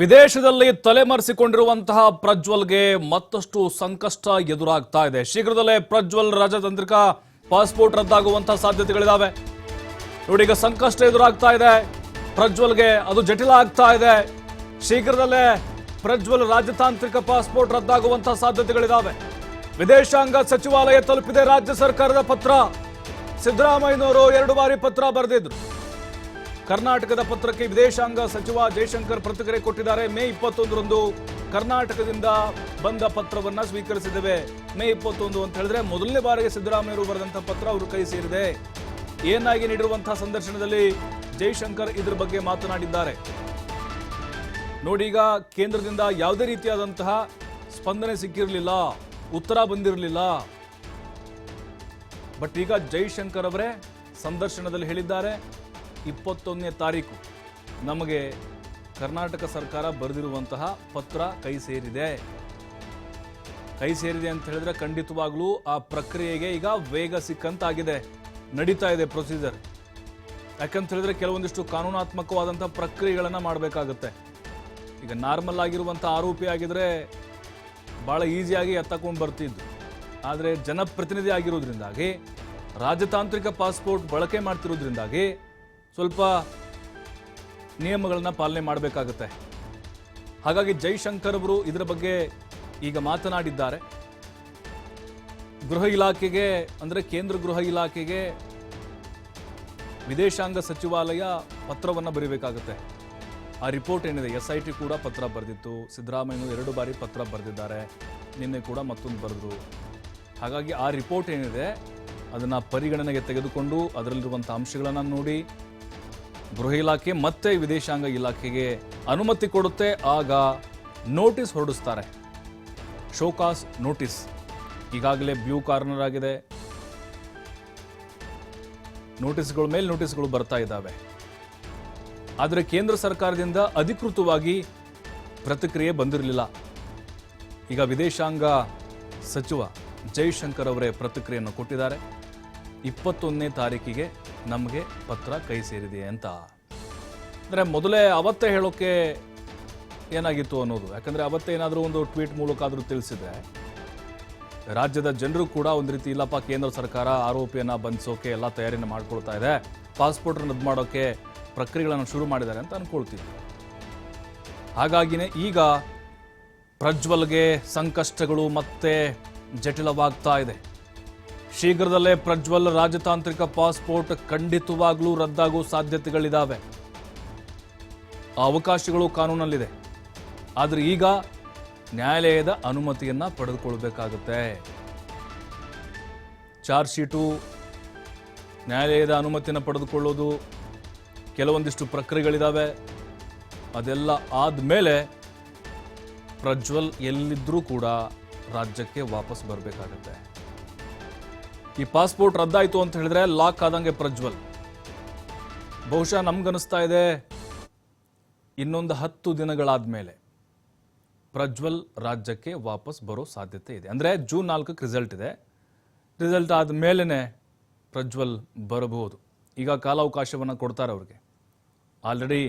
ವಿದೇಶದಲ್ಲಿ ತಲೆಮರೆಸಿಕೊಂಡಿರುವಂತಹ ಪ್ರಜ್ವಲ್ಗೆ ಮತ್ತಷ್ಟು ಸಂಕಷ್ಟ ಎದುರಾಗ್ತಾ ಇದೆ. ಶೀಘ್ರದಲ್ಲೇ ಪ್ರಜ್ವಲ್ ರಾಜತಾಂತ್ರಿಕ ಪಾಸ್ಪೋರ್ಟ್ ರದ್ದಾಗುವಂತಹ ಸಾಧ್ಯತೆಗಳಿದಾವೆ. ನೋಡಿ, ಈಗ ಸಂಕಷ್ಟ ಎದುರಾಗ್ತಾ ಇದೆ. ಪ್ರಜ್ವಲ್ಗೆ ಅದು ಜಟಿಲ ಆಗ್ತಾ ಇದೆ. ಶೀಘ್ರದಲ್ಲೇ ಪ್ರಜ್ವಲ್ ರಾಜತಾಂತ್ರಿಕ ಪಾಸ್ಪೋರ್ಟ್ ರದ್ದಾಗುವಂತಹ ಸಾಧ್ಯತೆಗಳಿದಾವೆ. ವಿದೇಶಾಂಗ ಸಚಿವಾಲಯ ತಲುಪಿದೆ. ರಾಜ್ಯ ಸರ್ಕಾರದ ಪತ್ರ. ಸಿದ್ದರಾಮಯ್ಯನವರು ಎರಡು ಬಾರಿ ಪತ್ರ ಬರೆದಿದ್ರು. ಕರ್ನಾಟಕದ ಪತ್ರಕ್ಕೆ ವಿದೇಶಾಂಗ ಸಚಿವ ಜಯಶಂಕರ್ ಪ್ರತಿಕ್ರಿಯೆ ಕೊಟ್ಟಿದ್ದಾರೆ. ಮೇ ಇಪ್ಪತ್ತೊಂದರಂದು ಕರ್ನಾಟಕದಿಂದ ಬಂದ ಪತ್ರವನ್ನು ಸ್ವೀಕರಿಸಿದ್ದೇವೆ. ಮೇ ಇಪ್ಪತ್ತೊಂದು ಅಂತ ಹೇಳಿದ್ರೆ ಮೊದಲನೇ ಬಾರಿಗೆ ಸಿದ್ದರಾಮಯ್ಯರು ಬರೆದಂತಹ ಪತ್ರ ಅವರು ಕೈ ಸೇರಿದೆ. ಏನಾಗಿ ನೀಡಿರುವಂತಹ ಸಂದರ್ಶನದಲ್ಲಿ ಜೈಶಂಕರ್ ಇದ್ರ ಬಗ್ಗೆ ಮಾತನಾಡಿದ್ದಾರೆ. ನೋಡಿ ಕೇಂದ್ರದಿಂದ ಯಾವುದೇ ರೀತಿಯಾದಂತಹ ಸ್ಪಂದನೆ ಸಿಕ್ಕಿರಲಿಲ್ಲ, ಉತ್ತರ ಬಂದಿರಲಿಲ್ಲ. ಬಟ್ ಈಗ ಜೈಶಂಕರ್ ಅವರೇ ಸಂದರ್ಶನದಲ್ಲಿ ಹೇಳಿದ್ದಾರೆ. ಇಪ್ಪತ್ತೊಂದನೇ ತಾರೀಕು ನಮಗೆ ಕರ್ನಾಟಕ ಸರ್ಕಾರ ಬರೆದಿರುವಂತಹ ಪತ್ರ ಕೈ ಸೇರಿದೆ. ಕೈ ಸೇರಿದೆ ಅಂತ ಹೇಳಿದ್ರೆ ಖಂಡಿತವಾಗ್ಲೂ ಆ ಪ್ರಕ್ರಿಯೆಗೆ ಈಗ ವೇಗ ಸಿಕ್ಕಂತಾಗಿದೆ. ನಡೀತಾ ಇದೆ ಪ್ರೊಸೀಜರ್ ಯಾಕಂತ ಹೇಳಿದ್ರೆ ಕೆಲವೊಂದಿಷ್ಟು ಕಾನೂನಾತ್ಮಕವಾದಂತಹ ಪ್ರಕ್ರಿಯೆಗಳನ್ನ ಮಾಡಬೇಕಾಗುತ್ತೆ. ಈಗ ನಾರ್ಮಲ್ ಆಗಿರುವಂಥ ಆರೋಪಿ ಆಗಿದ್ರೆ ಭಾಳ ಈಸಿಯಾಗಿ ಎತ್ತಕೊಂಡು ಬರ್ತಿದ್ದು. ಆದರೆ ಜನಪ್ರತಿನಿಧಿ ಆಗಿರೋದ್ರಿಂದಾಗಿ, ರಾಜತಾಂತ್ರಿಕ ಪಾಸ್ಪೋರ್ಟ್ ಬಳಕೆ ಮಾಡ್ತಿರೋದ್ರಿಂದಾಗಿ ಸ್ವಲ್ಪ ನಿಯಮಗಳನ್ನು ಪಾಲನೆ ಮಾಡಬೇಕಾಗುತ್ತೆ. ಹಾಗಾಗಿ ಜೈಶಂಕರ್ ಅವರು ಇದರ ಬಗ್ಗೆ ಈಗ ಮಾತನಾಡಿದ್ದಾರೆ. ಗೃಹ ಇಲಾಖೆಗೆ ಅಂದರೆ ಕೇಂದ್ರ ಗೃಹ ಇಲಾಖೆಗೆ ವಿದೇಶಾಂಗ ಸಚಿವಾಲಯ ಪತ್ರವನ್ನು ಬರೀಬೇಕಾಗುತ್ತೆ. ಆ ರಿಪೋರ್ಟ್ ಏನಿದೆ? ಎಸ್ ಐ ಟಿ ಕೂಡ ಪತ್ರ ಬರೆದಿತ್ತು. ಸಿದ್ದರಾಮಯ್ಯನು ಎರಡು ಬಾರಿ ಪತ್ರ ಬರೆದಿದ್ದಾರೆ. ನಿನ್ನೆ ಕೂಡ ಮತ್ತೊಂದು ಬರೆದ್ರು. ಹಾಗಾಗಿ ಆ ರಿಪೋರ್ಟ್ ಏನಿದೆ? ಅದನ್ನು ಪರಿಗಣನೆಗೆ ತೆಗೆದುಕೊಂಡು ಅದರಲ್ಲಿರುವಂಥ ಅಂಶಗಳನ್ನು ನೋಡಿ ಗೃಹ ಇಲಾಖೆ ಮತ್ತೆ ವಿದೇಶಾಂಗ ಇಲಾಖೆಗೆ ಅನುಮತಿ ಕೊಡುತ್ತೆ, ಆಗ ನೋಟಿಸ್ ಹೊರಡಿಸ್ತಾರೆ. Show cause notice. ಈಗಾಗಲೇ ಬ್ಲೂ ಕಾರ್ನರ್ ಆಗಿದೆ. ನೋಟಿಸ್ಗಳ ಮೇಲೆ ನೋಟಿಸ್ಗಳು ಬರ್ತಾ ಇದ್ದಾವೆ. ಆದರೆ ಕೇಂದ್ರ ಸರ್ಕಾರದಿಂದ ಅಧಿಕೃತವಾಗಿ ಪ್ರತಿಕ್ರಿಯೆ ಬಂದಿರಲಿಲ್ಲ. ಈಗ ವಿದೇಶಾಂಗ ಸಚಿವ ಜೈಶಂಕರ್ ಅವರೇ ಪ್ರತಿಕ್ರಿಯೆಯನ್ನು ಕೊಟ್ಟಿದ್ದಾರೆ. ಇಪ್ಪತ್ತೊಂದನೇ ತಾರೀಕಿಗೆ ನಮಗೆ ಪತ್ರ ಕೈ ಸೇರಿದೆ ಅಂತ. ಅಂದರೆ ಮೊದಲೇ ಅವತ್ತೇ ಹೇಳೋಕ್ಕೆ ಏನಾಗಿತ್ತು ಅನ್ನೋದು. ಯಾಕಂದರೆ ಅವತ್ತೇ ಏನಾದರೂ ಒಂದು ಟ್ವೀಟ್ ಮೂಲಕ ಆದರೂ ತಿಳಿಸಿದ್ರೆ ರಾಜ್ಯದ ಜನರು ಕೂಡ ಒಂದು ರೀತಿ, ಇಲ್ಲಪ್ಪ, ಕೇಂದ್ರ ಸರ್ಕಾರ ಆರೋಪಿಯನ್ನು ಬಂಧಿಸೋಕೆ ಎಲ್ಲ ತಯಾರಿನ ಮಾಡ್ಕೊಳ್ತಾ ಇದೆ. ಪಾಸ್ಪೋರ್ಟ್ ರದ್ದು ಮಾಡೋಕ್ಕೆ ಪ್ರಕ್ರಿಯೆಗಳನ್ನು ಶುರು ಮಾಡಿದ್ದಾರೆ ಅಂತ ಅಂದ್ಕೊಳ್ತೀವಿ ಹಾಗಾಗಿನೇ ಈಗ ಪ್ರಜ್ವಲ್ಗೆ ಸಂಕಷ್ಟಗಳು ಮತ್ತೆ ಜಟಿಲವಾಗ್ತಾ ಇದೆ. ಶೀಘ್ರದಲ್ಲೇ ಪ್ರಜ್ವಲ್ ರಾಜತಾಂತ್ರಿಕ ಪಾಸ್ಪೋರ್ಟ್ ಖಂಡಿತವಾಗ್ಲೂ ರದ್ದಾಗುವ ಸಾಧ್ಯತೆಗಳಿದ್ದಾವೆ ಅವಕಾಶಗಳು ಕಾನೂನಲ್ಲಿದೆ. ಆದರೆ ಈಗ ನ್ಯಾಯಾಲಯದ ಅನುಮತಿಯನ್ನ ಪಡೆದುಕೊಳ್ಬೇಕಾಗುತ್ತೆ ಚಾರ್ಜ್ ಶೀಟು ನ್ಯಾಯಾಲಯದ ಅನುಮತಿಯನ್ನು ಪಡೆದುಕೊಳ್ಳೋದು ಕೆಲವೊಂದಿಷ್ಟು ಪ್ರಕ್ರಿಯೆಗಳಿದ್ದಾವೆ ಅದೆಲ್ಲ ಆದಮೇಲೆ ಪ್ರಜ್ವಲ್ ಎಲ್ಲಿದ್ದರೂ ಕೂಡ ರಾಜ್ಯಕ್ಕೆ ವಾಪಸ್ ಬರಬೇಕಾಗತ್ತೆ. ಈ ಪಾಸ್ಪೋರ್ಟ್ ರದ್ದಾಯಿತು ಅಂತ ಹೇಳಿದ್ರೆ ಲಾಕ್ ಆದಂಗೆ ಪ್ರಜ್ವಲ್. ಬಹುಶಃ ನಮ್ಗನಿಸ್ತಾ ಇದೆ ಇನ್ನೊಂದು ಹತ್ತು ದಿನಗಳಾದ್ಮೇಲೆ ಪ್ರಜ್ವಲ್ ರಾಜ್ಯಕ್ಕೆ ವಾಪಸ್ ಬರೋ ಸಾಧ್ಯತೆ ಇದೆ. ಅಂದರೆ ಜೂನ್ ನಾಲ್ಕಕ್ಕೆ ರಿಸಲ್ಟ್ ಇದೆ. ರಿಸಲ್ಟ್ ಆದ ಮೇಲೇ ಪ್ರಜ್ವಲ್ ಬರಬಹುದು. ಈಗ ಕಾಲಾವಕಾಶವನ್ನು ಕೊಡ್ತಾರೆ ಅವ್ರಿಗೆ. ಆಲ್ರೆಡಿ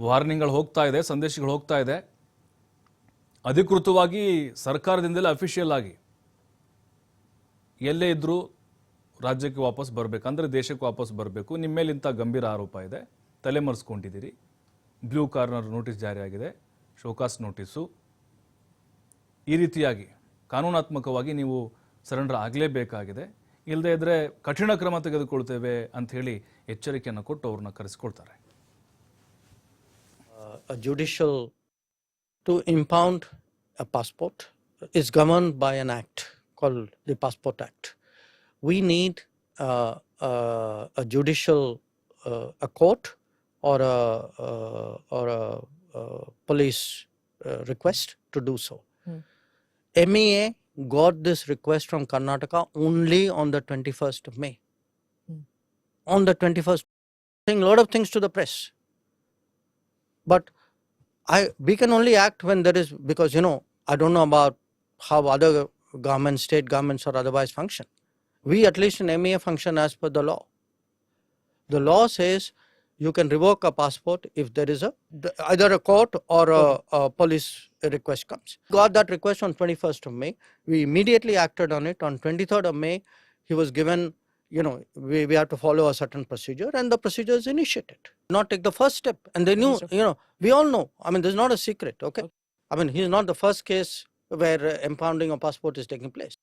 ವಾರ್ನಿಂಗ್ಗಳು ಹೋಗ್ತಾ ಇದೆ, ಸಂದೇಶಗಳು ಹೋಗ್ತಾ ಇದೆ. ಅಧಿಕೃತವಾಗಿ ಸರ್ಕಾರದಿಂದಲೇ ಅಫಿಷಿಯಲ್ ಆಗಿ ಎಲ್ಲೇ ಇದ್ದರೂ ರಾಜ್ಯಕ್ಕೆ ವಾಪಸ್ ಬರಬೇಕು ಅಂದರೆ ದೇಶಕ್ಕೆ ವಾಪಸ್ ಬರಬೇಕು. ನಿಮ್ಮ ಮೇಲೆ ಇಂಥ ಗಂಭೀರ ಆರೋಪ ಇದೆ. ತಲೆಮರೆಸ್ಕೊಂಡಿದ್ದೀರಿ. Blue corner notice ಜಾರಿಯಾಗಿದೆ. Show cause notice. ಈ ರೀತಿಯಾಗಿ ಕಾನೂನಾತ್ಮಕವಾಗಿ ನೀವು ಸರೆಂಡರ್ ಆಗಲೇಬೇಕಾಗಿದೆ. ಇಲ್ಲದೇ ಇದ್ದರೆ ಕಠಿಣ ಕ್ರಮ ತೆಗೆದುಕೊಳ್ತೇವೆ ಅಂತ ಹೇಳಿ ಎಚ್ಚರಿಕೆಯನ್ನು ಕೊಟ್ಟು ಅವ್ರನ್ನ ಕರೆಸಿಕೊಳ್ತಾರೆ uh, to impound a passport is governed by an act. Called the Passport Act. We need uh, uh, a judicial uh, a court or a uh, or a uh, police uh, request to do so. MEA got this request from Karnataka only on the 21st of May. On the 21st, saying a lot of things to the press but i we can only act when there is because you know i don't know about how other governments state governments or otherwise function we at least in mea function as per the law the law says you can revoke a passport if there is a either a court or a, a police request comes. Got that request on 21st of May. We immediately acted on it. On 23rd of May, he was given. You know, we, we have to follow a certain procedure, and the procedure is initiated. Not take the first step, and they knew. You know, we all know. I mean, this is not a secret. Okay, I mean, he's not the first case where uh, impounding of passport is taking place.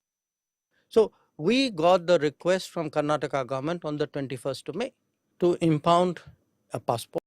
So we got the request from Karnataka government on the 21st of May to impound a passport.